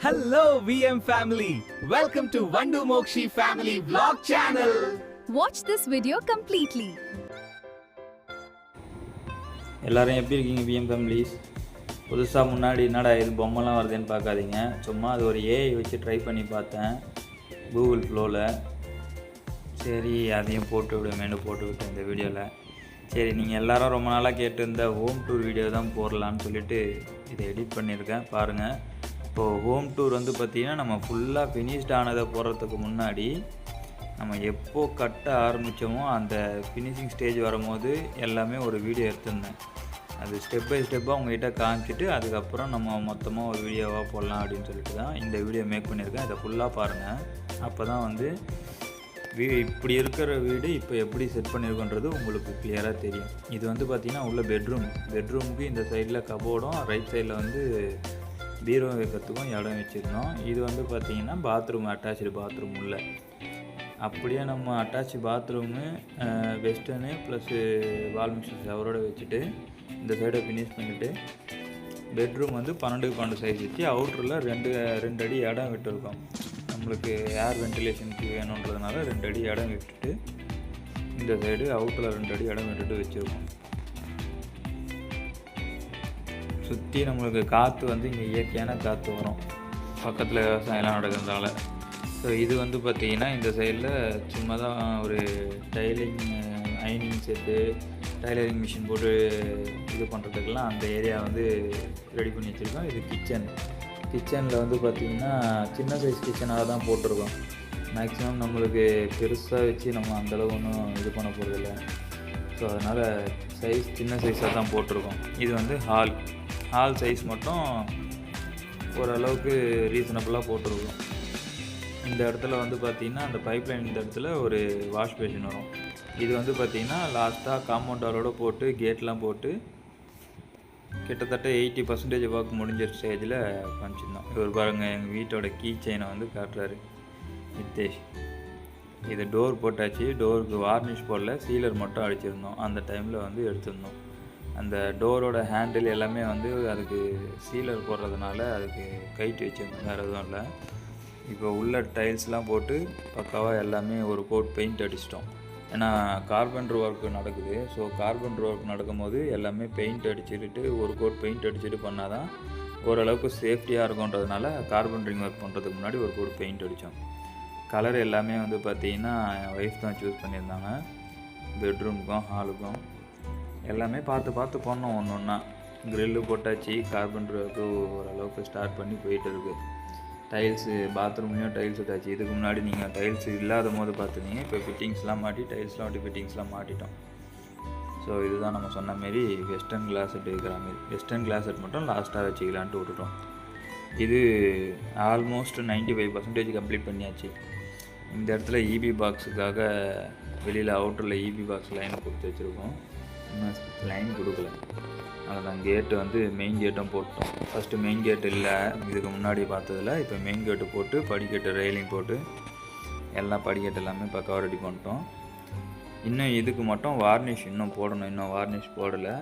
Hello, VM family. Welcome to Vandu Mokshi Family Vlog Channel. Watch this video completely. எல்லாரும் எப்படி இருக்கீங்க PM families புதுசாக முன்னாடி என்னடா இது பொம்மைலாம் வருதுன்னு பார்க்காதீங்க சும்மா அது ஒரு ஏஐ வச்சு ட்ரை பண்ணி பார்த்தேன் கூகுள் ஃப்ளோவில் சரி அதையும் போட்டு விடுமேனு போட்டு விட்டேன் இந்த வீடியோவில் சரி நீங்கள் எல்லாரும் ரொம்ப நாளாக கேட்டு ஹோம் டூர் வீடியோ தான் போடலான்னு சொல்லிட்டு இதை எடிட் பண்ணியிருக்கேன் பாருங்கள் இப்போது ஹோம் டூர் வந்து பார்த்திங்கன்னா நம்ம ஃபுல்லாக ஃபினிஷ்ட் ஆனதை போடுறதுக்கு முன்னாடி நம்ம எப்போ கட்ட ஆரம்பித்தோமோ அந்த ஃபினிஷிங் ஸ்டேஜ் வரும்போது எல்லாமே ஒரு வீடியோ எடுத்திருந்தேன். அது ஸ்டெப் பை ஸ்டெப்பாக உங்ககிட்ட காமிச்சிட்டு அதுக்கப்புறம் நம்ம மொத்தமாக ஒரு வீடியோவாக போடலாம் அப்படின்னு சொல்லிட்டு தான் இந்த வீடியோ மேக் பண்ணியிருக்கேன். இதை ஃபுல்லாக பாருங்கள் அப்போ தான் வந்து வீ இப்படி இருக்கிற வீடு இப்போ எப்படி செட் பண்ணியிருக்கோன்றது உங்களுக்கு கிளியராக தெரியும். இது வந்து பார்த்திங்கன்னா உள்ள பெட்ரூம் பெட்ரூமுக்கு இந்த சைடில் கபோர்டும் ரைட் சைடில் வந்து பீரோ வைக்கிறதுக்கும் இடம் வச்சுருந்தோம். இது வந்து பார்த்திங்கன்னா பாத்ரூம் அட்டாச்சு பாத்ரூம் உள்ள. அப்படியே நம்ம attach bathroom western plus wall mixer ஷவரோட வச்சுட்டு இந்த சைடை ஃபினிஷ் பண்ணிவிட்டு பெட்ரூம் வந்து பன்னெண்டுக்கு பன்னெண்டு சைஸ் வச்சு அவுட்டரில் ரெண்டு ரெண்டு அடி இடம் விட்டுருக்கோம். நம்மளுக்கு ஏர் வென்டிலேஷனுக்கு வேணுன்றதுனால ரெண்டு அடி இடம் விட்டுட்டு இந்த சைடு அவுட்டரில் ரெண்டு அடி இடம் விட்டுட்டு வச்சுருக்கோம். சுற்றி நம்மளுக்கு காற்று வந்து இங்கே இயற்கையான காற்று வரும். பக்கத்தில் விவசாயம்லாம் நடக்கிறதுனால. ஸோ இது வந்து பார்த்திங்கன்னா இந்த சைடில் சும்மா தான் ஒரு டைலிங் அயனிங் செட்டு டைலரிங் மிஷின் போட்டு இது பண்ணுறதுக்கெல்லாம் அந்த ஏரியா வந்து ரெடி பண்ணி வச்சுருக்கோம். இது கிச்சன் கிச்சனில் வந்து பார்த்திங்கன்னா சின்ன சைஸ் கிச்சனாக தான் போட்டிருக்கோம். மேக்ஸிமம் நம்மளுக்கு பெருசாக வச்சு நம்ம அந்தளவு ஒன்றும் இது பண்ண போகிறதில்ல ஸோ அதனால் சைஸ் சின்ன சைஸாக தான் போட்டிருக்கோம். இது வந்து ஹால் ஹால் சைஸ் மட்டும் ஓரளவுக்கு ரீசனபிளாக போட்டிருக்கோம். இந்த இடத்துல வந்து பார்த்திங்கன்னா அந்த பைப்லைன் இந்த இடத்துல ஒரு வாஷ் பேஷன் வரும். இது வந்து பார்த்திங்கன்னா லாஸ்ட்டாக காம்பவுண்ட் போட்டு கேட்லாம் போட்டு கிட்டத்தட்ட எயிட்டி பர்சன்டேஜ் ஒர்க் முடிஞ்ச ஸ்டேஜில் காமிச்சிருந்தோம் இவர் பாருங்கள் எங்கள் வீட்டோட கீ செயினை வந்து காட்டுறாரு நித்தேஷ். இது டோர் போட்டாச்சு டோருக்கு வார்னிஷ் போடல சீலர் மட்டும் அடிச்சிருந்தோம். அந்த டைமில் வந்து எடுத்திருந்தோம். அந்த டோரோட ஹேண்டில் எல்லாமே வந்து அதுக்கு சீலர் போடுறதுனால அதுக்கு கைட்டு வச்சுருந்தோம். வேறு எதுவும் இல்லை. இப்போ உள்ள டைல்ஸ்லாம் போட்டு பக்காவாக எல்லாமே ஒரு கோட் பெயிண்ட் அடிச்சிட்டோம். ஏன்னா கார்பன்ட்ரு ஒர்க் நடக்குது. ஸோ கார்பன்ட்ரு ஒர்க் நடக்கும்போது எல்லாமே பெயிண்ட் அடிச்சுட்டு ஒரு கோட் பெயிண்ட் அடிச்சுட்டு பண்ணால் தான் ஓரளவுக்கு சேஃப்டியாக இருக்குன்றதுனால கார்பெண்டரிங் ஒர்க் பண்ணுறதுக்கு முன்னாடி ஒரு கோட் பெயிண்ட் அடித்தோம் கலர் எல்லாமே வந்து பார்த்திங்கன்னா என் ஒய்ஃப் தான் சூஸ் பண்ணியிருந்தாங்க. பெட்ரூமுக்கும் ஹாலுக்கும் எல்லாமே பார்த்து பார்த்து பண்ணோம் ஒன்று ஒன்றா. க்ரில்லு போட்டாச்சு கார்பன் ஒர்க்கு ஓரளவுக்கு ஸ்டார்ட் பண்ணி போயிட்டு இருக்குது டைல்ஸு பாத்ரூம்லேயும் டைல்ஸ் விட்டாச்சு இதுக்கு முன்னாடி நீங்கள் டைல்ஸ் இல்லாத போது பார்த்துருந்தீங்க இப்போ ஃபிட்டிங்ஸ்லாம் மாட்டி டைல்ஸ்லாம் ஒட்டி ஃபிட்டிங்ஸ்லாம் மாட்டிட்டோம். ஸோ இதுதான் நம்ம சொன்ன மாரி வெஸ்டர்ன் கிளாஸட் இருக்கிற மாரி வெஸ்டர்ன் கிளாஸட் மட்டும் லாஸ்ட்டாக வச்சுக்கலான்ட்டு விட்டுட்டோம். இது almost ninety five percentage complete பண்ணியாச்சு. இந்த இடத்துல இபி பாக்ஸுக்காக வெளியில் அவுட்டரில் இபி பாக்ஸ் லைன் கொடுத்து வச்சுருக்கோம். இன்னும் லைன் கொடுக்கல. அதான் கேட்டு வந்து மெயின் கேட்டும் போட்டோம். ஃபஸ்ட்டு மெயின் கேட் இல்லை இதுக்கு முன்னாடி பார்த்ததில் இப்போ மெயின் கேட்டு போட்டு படிக்கட்டு ரெயிலிங் போட்டு எல்லாம் படிக்கட்டு எல்லாமே பக்காவாக ரெடி பண்ணிட்டோம். இன்னும் இதுக்கு மட்டும் வார்னிஷ் இன்னும் போடணும் இன்னும் வார்னிஷ் போடலை.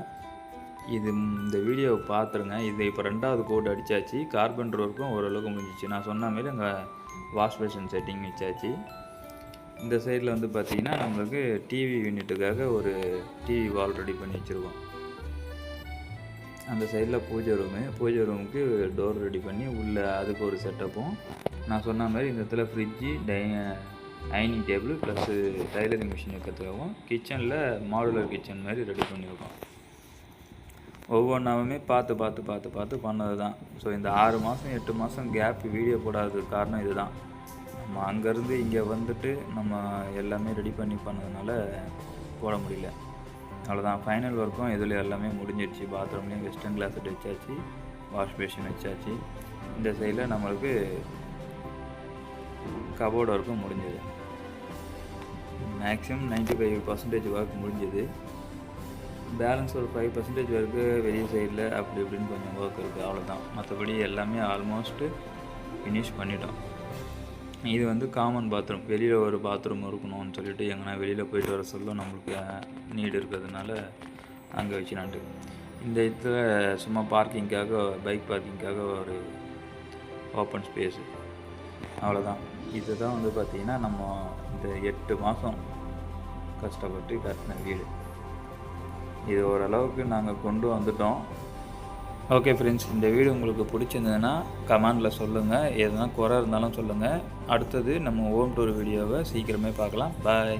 இது இந்த வீடியோவை பார்த்துருங்க இது இப்போ ரெண்டாவது கோட் அடித்தாச்சு கார்பெண்டர் ஒர்க்கும் ஓரளவுக்கு முடிஞ்சிச்சு. நான் சொன்ன மாரி அங்கே வாஷ் பேஷன் செட்டிங் வச்சாச்சு. இந்த சைடில் வந்து பார்த்திங்கன்னா நம்மளுக்கு டிவி யூனிட்டுக்காக ஒரு டிவி வால் ரெடி பண்ணி வச்சுருக்கோம். அந்த சைடில் பூஜை ரூமு பூஜை ரூமுக்கு டோர் ரெடி பண்ணி உள்ளே அதுக்கு ஒரு செட்டப்பும் நான் சொன்ன மாதிரி இந்த இடத்துல fridge tie dining table plus tailoring machine வைக்கிறதுக்காகவும் கிச்சனில் மாடுலர் கிச்சன் மாதிரி ரெடி பண்ணியிருக்கோம். ஒவ்வொன்றாவுமே பார்த்து பார்த்து பார்த்து பார்த்து பண்ணது தான் ஸோ இந்த ஆறு மாதம் எட்டு மாதம் கேப் வீடியோ போடாததுக்கு காரணம் இதுதான். நம்ம அங்கேருந்து இங்கே வந்துட்டு நம்ம எல்லாமே ரெடி பண்ணி பண்ணதுனால போட முடியல. அவ்வளோதான் ஃபைனல் ஒர்க்கும் இதில் எல்லாமே முடிஞ்சிடுச்சு. பாத்ரூம்லேயும் வெஸ்டர்ன் கிளாஸ் வச்சாச்சு. வாஷ் பேஷன் வச்சாச்சு. இந்த சைடில் நம்மளுக்கு கபோர்டு ஒர்க்கும் முடிஞ்சது. Maximum ninety five percentage work முடிஞ்சது. பேலன்ஸ் ஒரு ஃபைவ் பர்சன்டேஜ் ஒர்க்கு வெளிய சைடில் அப்படி இப்படின்னு கொஞ்சம் ஒர்க் இருக்குது அவ்வளோதான் மற்றபடி எல்லாமே ஆல்மோஸ்ட்டு ஃபினிஷ் பண்ணிட்டோம். இது வந்து காமன் பாத்ரூம் வெளியில் ஒரு பாத்ரூம் இருக்கணும்னு சொல்லிட்டு எங்கன்னா வெளியில் போயிட்டு வர சொல்ல நம்மளுக்கு நீடு இருக்கிறதுனால அங்கே வச்சுனான்ட்டு இந்த இடத்துல சும்மா பார்க்கிங்க்காக பைக் பார்க்கிங்க்காக ஒரு ஓப்பன் ஸ்பேஸு அவ்வளோதான் இதுதான் வந்து பார்த்திங்கன்னா நம்ம இந்த எட்டு மாதம் கஷ்டப்பட்டு கட்டின வீடு. இது ஓரளவுக்கு நாங்கள் கொண்டு வந்துட்டோம். ஓகே ஃப்ரெண்ட்ஸ் இந்த வீடு உங்களுக்கு பிடிச்சிருந்ததுன்னா கமெண்டில் சொல்லுங்கள் எதுனா குறை இருந்தாலும் சொல்லுங்கள் அடுத்தது நம்ம ஹோம் டூர் வீடியோவை சீக்கிரமே பார்க்கலாம். பாய்